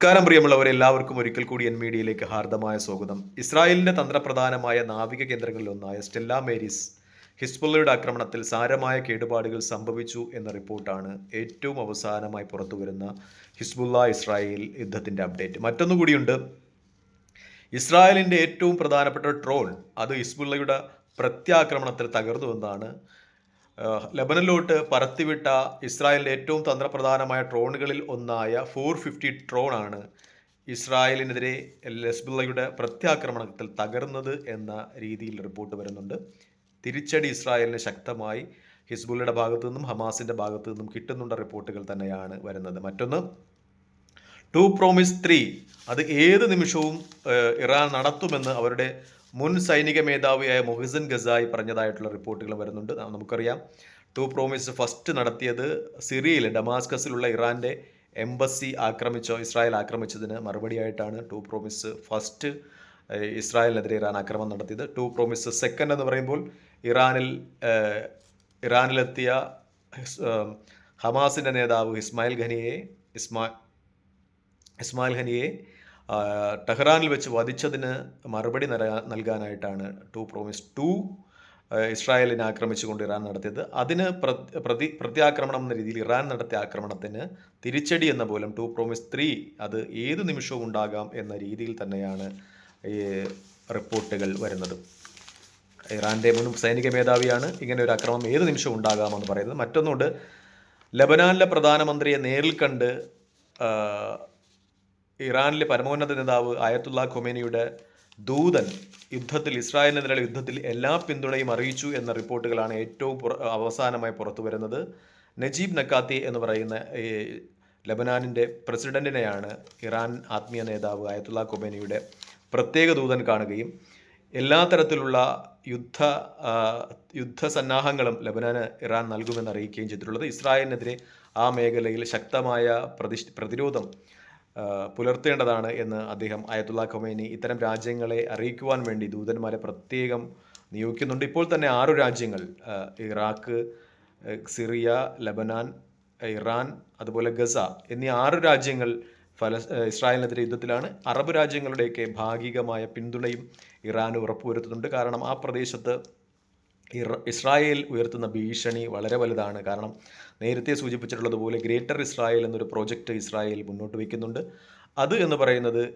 നമസ്കാരം പ്രിയമുള്ളവരെ എല്ലാവർക്കും ഒരിക്കൽ കൂടി എൻ മീഡിയയിലേക്ക് ഹാർദമായ സ്വാഗതം. ഇസ്രായേലിന്റെ തന്ത്രപ്രധാനമായ നാവിക കേന്ദ്രങ്ങളിൽ ഒന്നായ സ്റ്റെല്ല മേരീസ് ഹിസ്ബുള്ളയുടെ ആക്രമണത്തിൽ സാരമായ കേടുപാടുകൾ സംഭവിച്ചു എന്ന റിപ്പോർട്ടാണ് ഏറ്റവും അവസാനമായി പുറത്തുവരുന്ന ഹിസ്ബുള്ള ഇസ്രായേൽ യുദ്ധത്തിന്റെ അപ്ഡേറ്റ്. മറ്റൊന്നുകൂടിയുണ്ട് ഇസ്രായേലിന്റെ ഏറ്റവും പ്രധാനപ്പെട്ട ട്രോൺ അത് ഹിസ്ബുള്ളയുടെ പ്രത്യാക്രമണത്തിൽ തകർന്നുവെന്നാണ് ലബനനിലോട്ട് പറത്തിവിട്ട ഇസ്രായേലിന്റെ ഏറ്റവും തന്ത്രപ്രധാനമായ ട്രോണുകളിൽ ഒന്നായ ഫോർ ഫിഫ്റ്റി ട്രോണാണ് ഇസ്രായേലിനെതിരെ ലസ്ബുള്ളയുടെ പ്രത്യാക്രമണത്തിൽ തകർന്നത് എന്ന രീതിയിൽ റിപ്പോർട്ട് വരുന്നുണ്ട്. തിരിച്ചടി ഇസ്രായേലിന് ശക്തമായി ഹിസ്ബുള്ളയുടെ ഭാഗത്തു നിന്നും ഹമാസിന്റെ ഭാഗത്തു നിന്നും കിട്ടുന്നുണ്ട റിപ്പോർട്ടുകൾ തന്നെയാണ് വരുന്നത്. മറ്റൊന്ന് ടു പ്രോമിസ് ത്രീ. അത് ഏത് നിമിഷവും ഇറാൻ നടത്തുമെന്ന് അവരുടെ മുൻ സൈനിക മേധാവിയായ മൊഹിസൻ ഗസായി പറഞ്ഞതായിട്ടുള്ള റിപ്പോർട്ടുകൾ വരുന്നുണ്ട്. നമുക്കറിയാം. ടു പ്രോമിസ് ഫസ്റ്റ് നടത്തിയത് സിറിയയിൽ ഡമാസ്കസിലുള്ള ഇറാന്റെ എംബസി ആക്രമിച്ചോ ഇസ്രായേൽ ആക്രമിച്ചതിന് മറുപടിയായിട്ടാണ് ടു പ്രോമിസ് ഫസ്റ്റ് ഇസ്രായേലിനെതിരെ ഇറാൻ ആക്രമണം നടത്തിയത്. ടു പ്രോമിസ് സെക്കൻഡ് എന്ന് പറയുമ്പോൾ ഇറാനിൽ ഇറാനിലെത്തിയ ഹമാസിന്റെ നേതാവ് ഇസ്മായിൽ ഖനിയെ ഇസ്മാ ഇസ്മായിൽ ഖനിയെ ടെഹ്റാനിൽ വെച്ച് വധിച്ചതിന് മറുപടി നൽകാനായിട്ടാണ് ടു പ്രോമിസ് ടു ഇസ്രായേലിനെ ആക്രമിച്ചുകൊണ്ട് ഇറാൻ നടത്തിയത്. അതിന് പ്രതി പ്രത്യാക്രമണം എന്ന രീതിയിൽ ഇറാൻ നടത്തിയ ആക്രമണത്തിന് തിരിച്ചടി എന്ന പോലും ടു പ്രോമിസ് ത്രീ അത് ഏത് നിമിഷവും ഉണ്ടാകാം എന്ന രീതിയിൽ തന്നെയാണ് ഈ റിപ്പോർട്ടുകൾ വരുന്നത്. ഇറാന്റെ മുൻ സൈനിക മേധാവിയാണ് ഇങ്ങനെ ഒരു അക്രമം ഏത് നിമിഷവും ഉണ്ടാകാമെന്ന് പറയുന്നത്. മറ്റൊന്നുകൊണ്ട് ലബനാനിലെ പ്രധാനമന്ത്രിയെ നേരിൽ കണ്ട് ഇറാനിലെ പരമോന്നത നേതാവ് ആയത്തുള്ള ഖൊമേനിയുടെ ദൂതൻ യുദ്ധത്തിൽ ഇസ്രായേലിനെതിരെയുള്ള യുദ്ധത്തിൽ എല്ലാ പിന്തുണയും അറിയിച്ചു എന്ന റിപ്പോർട്ടുകളാണ് ഏറ്റവും അവസാനമായി പുറത്തു വരുന്നത്. നജീബ് നക്കാത്തി എന്ന് പറയുന്ന ഈ ലബനാനിന്റെ പ്രസിഡന്റിനെയാണ് ഇറാൻ ആത്മീയ നേതാവ് ആയത്തുള്ള ഖൊമേനിയുടെ പ്രത്യേക ദൂതൻ കാണുകയും എല്ലാ തരത്തിലുള്ള യുദ്ധ യുദ്ധസന്നാഹങ്ങളും ലബനാന് ഇറാൻ നൽകുമെന്ന് അറിയിക്കുകയും ചെയ്തിട്ടുള്ളത്. ഇസ്രായേലിനെതിരെ ആ മേഖലയിൽ ശക്തമായ പ്രതി പ്രതിരോധം പുലർത്തേണ്ടതാണ് എന്ന് അദ്ദേഹം അയത്തുള്ള ഖൊമേനി ഇത്തരം രാജ്യങ്ങളെ അറിയിക്കുവാൻ വേണ്ടി ദൂതന്മാരെ പ്രത്യേകം നിയോഗിക്കുന്നുണ്ട്. ഇപ്പോൾ തന്നെ ആറു രാജ്യങ്ങൾ ഇറാഖ് സിറിയ ലബനാൻ ഇറാൻ അതുപോലെ ഗസ എന്നീ ആറ് രാജ്യങ്ങൾ ഫലസ് ആ, ഇസ്രായേലിനെതിരെ യുദ്ധത്തിലാണ്. അറബ് രാജ്യങ്ങളുടെയൊക്കെ ഭാഗികമായ പിന്തുണയും ഇറാൻ ഉറപ്പുവരുത്തുന്നുണ്ട്. കാരണം ആ പ്രദേശത്ത് ഇസ്രായേൽ ഉയർത്തുന്ന ഭീഷണി വളരെ വലുതാണ്. കാരണം നേരത്തെ സൂചിപ്പിച്ചിട്ടുള്ളതുപോലെ ഗ്രേറ്റർ ഇസ്രായേൽ എന്നൊരു പ്രോജക്റ്റ് ഇസ്രായേൽ മുന്നോട്ട് വയ്ക്കുന്നുണ്ട്. അത് എന്ന് പറയുന്നത്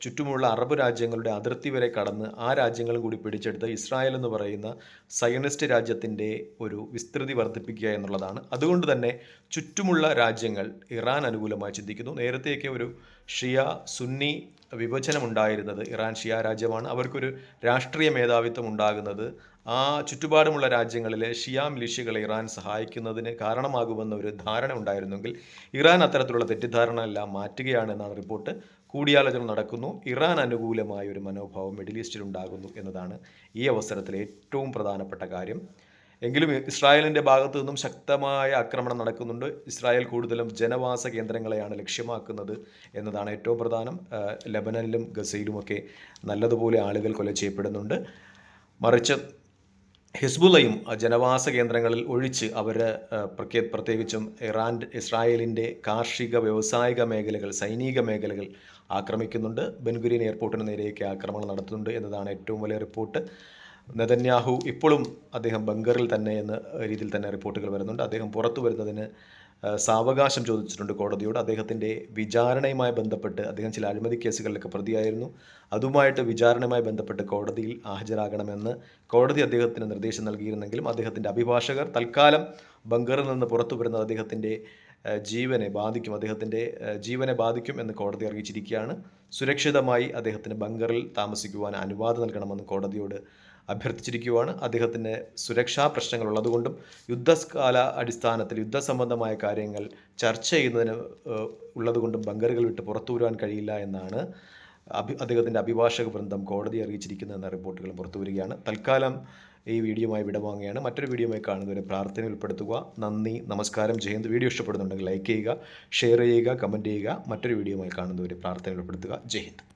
ചുറ്റുമുള്ള അറബ് രാജ്യങ്ങളുടെ അതിർത്തി വരെ കടന്ന് ആ രാജ്യങ്ങളും കൂടി പിടിച്ചെടുത്ത് ഇസ്രായേൽ എന്ന് പറയുന്ന സയനിസ്റ്റ് രാജ്യത്തിന്റെ ഒരു വിസ്തൃതി വർദ്ധിപ്പിക്കുക എന്നുള്ളതാണ്. അതുകൊണ്ട് തന്നെ ചുറ്റുമുള്ള രാജ്യങ്ങൾ ഇറാൻ അനുകൂലമായി ചിന്തിക്കുന്നു. നേരത്തെയൊക്കെ ഒരു ഷിയ സുന്നി വിഭജനമുണ്ടായിരുന്നത്. ഇറാൻ ഷിയ രാജ്യമാണ് അവർക്കൊരു രാഷ്ട്രീയ മേധാവിത്വം ഉണ്ടാകുന്നത്. ആ ചുറ്റുപാടുമുള്ള രാജ്യങ്ങളിലെ ഷിയ മിലിഷ്യകളെ ഇറാൻ സഹായിക്കുന്നതിന് കാരണമാകുമെന്ന ഒരു ധാരണ ഉണ്ടായിരുന്നെങ്കിൽ ഇറാൻ അത്തരത്തിലുള്ള തെറ്റിദ്ധാരണ എല്ലാം മാറ്റുകയാണ് എന്നാണ് റിപ്പോർട്ട്. കൂടിയാലോചന നടക്കുന്നു. ഇറാൻ അനുകൂലമായ ഒരു മനോഭാവം മിഡിൽ ഈസ്റ്റിൽ ഉണ്ടാകുന്നു എന്നതാണ് ഈ അവസരത്തിലെ ഏറ്റവും പ്രധാനപ്പെട്ട കാര്യം. എങ്കിലും ഇസ്രായേലിന്റെ ഭാഗത്തു നിന്നും ശക്തമായ ആക്രമണം നടക്കുന്നുണ്ട്. ഇസ്രായേൽ കൂടുതലും ജനവാസ കേന്ദ്രങ്ങളെയാണ് ലക്ഷ്യമാക്കുന്നത് എന്നതാണ് ഏറ്റവും പ്രധാനം. ലബനനിലും ഗസയിലുമൊക്കെ നല്ലതുപോലെ ആളുകൾ കൊല ചെയ്യപ്പെടുന്നുണ്ട്. മറിച്ച് ഹിസ്ബുലയും ജനവാസ കേന്ദ്രങ്ങളിൽ ഒഴിച്ച് അവർ പ്രത്യേകിച്ചും ഇറാൻ ഇസ്രായേലിന്റെ കാർഷിക വ്യവസായിക മേഖലകൾ സൈനിക മേഖലകൾ ആക്രമിക്കുന്നുണ്ട്. ബെൻഗുരിയൻ എയർപോർട്ടിന് നേരെയൊക്കെ ആക്രമണം നടത്തുന്നുണ്ട് എന്നതാണ് ഏറ്റവും വലിയ റിപ്പോർട്ട്. നെതന്യാഹു ഇപ്പോഴും അദ്ദേഹം ബങ്കറിൽ തന്നെ എന്ന രീതിയിൽ തന്നെ റിപ്പോർട്ടുകൾ വരുന്നുണ്ട്. അദ്ദേഹം പുറത്തു വരുന്നതിന് സാവകാശം ചോദിച്ചിട്ടുണ്ട് കോടതിയോട്. അദ്ദേഹത്തിന്റെ വിചാരണയുമായി ബന്ധപ്പെട്ട് അദ്ദേഹം ചില അഴിമതി കേസുകളിലൊക്കെ പ്രതിയായിരുന്നു. അതുമായിട്ട് വിചാരണയുമായി ബന്ധപ്പെട്ട് കോടതിയിൽ ഹാജരാകണമെന്ന് കോടതി അദ്ദേഹത്തിന് നിർദ്ദേശം നൽകിയിരുന്നെങ്കിലും അദ്ദേഹത്തിന്റെ അഭിഭാഷകർ തൽക്കാലം ബങ്കറിൽ നിന്ന് പുറത്തു വരുന്നത് അദ്ദേഹത്തിന്റെ ജീവനെ ബാധിക്കും അദ്ദേഹത്തിന്റെ ജീവനെ ബാധിക്കും എന്ന് കോടതി അറിയിച്ചിരിക്കുകയാണ്. സുരക്ഷിതമായി അദ്ദേഹത്തിന് ബങ്കറിൽ താമസിക്കുവാൻ അനുവാദം നൽകണമെന്ന് കോടതിയോട് അഭ്യർത്ഥിച്ചിരിക്കുകയാണ് അദ്ദേഹത്തിന് സുരക്ഷാ പ്രശ്നങ്ങൾ ഉള്ളതുകൊണ്ടും യുദ്ധകാല അടിസ്ഥാനത്തിൽ യുദ്ധസംബന്ധമായ കാര്യങ്ങൾ ചർച്ച ചെയ്യുന്നതിന് ഉള്ളതുകൊണ്ടും ബങ്കറുകൾ വിട്ട് പുറത്തു വരുവാൻ കഴിയില്ല എന്നാണ് അഭി അദ്ദേഹത്തിന്റെ അഭിഭാഷക വൃന്ദം കോടതി അറിയിച്ചിരിക്കുന്നതെന്ന റിപ്പോർട്ടുകൾ പുറത്തു വരികയാണ്. തൽക്കാലം ഈ വീഡിയോയുമായി വിടവാങ്ങുകയാണ് മറ്റൊരു വീഡിയോയുമായി കാണുന്നവരെ പ്രാർത്ഥന ഉൾപ്പെടുത്തുക. നന്ദി നമസ്കാരം. ജയന്ത് വീഡിയോ ഇഷ്ടപ്പെടുന്നുണ്ടെങ്കിൽ ലൈക്ക് ചെയ്യുക ഷെയർ ചെയ്യുക കമന്റ് ചെയ്യുക. മറ്റൊരു വീഡിയോയുമായി കാണുന്നവരെ പ്രാർത്ഥന ഉൾപ്പെടുത്തുക. ജയ് ഹിന്ദ്.